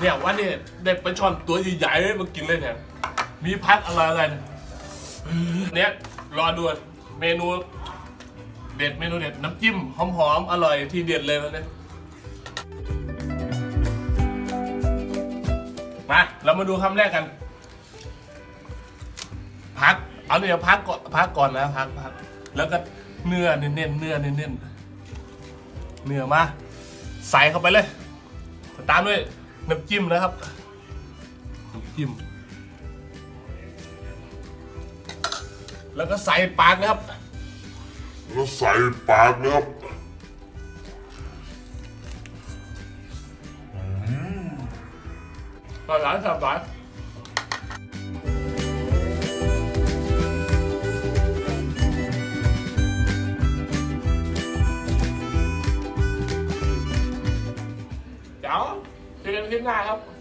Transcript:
เนี่ยวันนี้ได้ปลาช่อนตัวใหญ่ๆมากินเลยเนี่ยมีพักอะไรอะไรเนี่ยเนี่ยรอดูเมนูเด็ดเมนูเด็ดน้ำจิ้มหอมๆอร่อยที่เด็ดเลยวันนี้มาเรามาดูคำแรกกัน พัก เอาเนี่ยพักก่อนพักก่อนนะพักพักแล้วก็เนื้อเน้นเนื้อเน้นเนื้อมา ใส่เข้าไปเลย ตามด้วย น้ำจิ้มนะครับน้ำจิ้ม แล้วก็ใส่ปากนะครับ แล้วใส่ปากนะครับตอนหลังสับหลังเดี๋ยว เจอกันคลิปหน้าครับ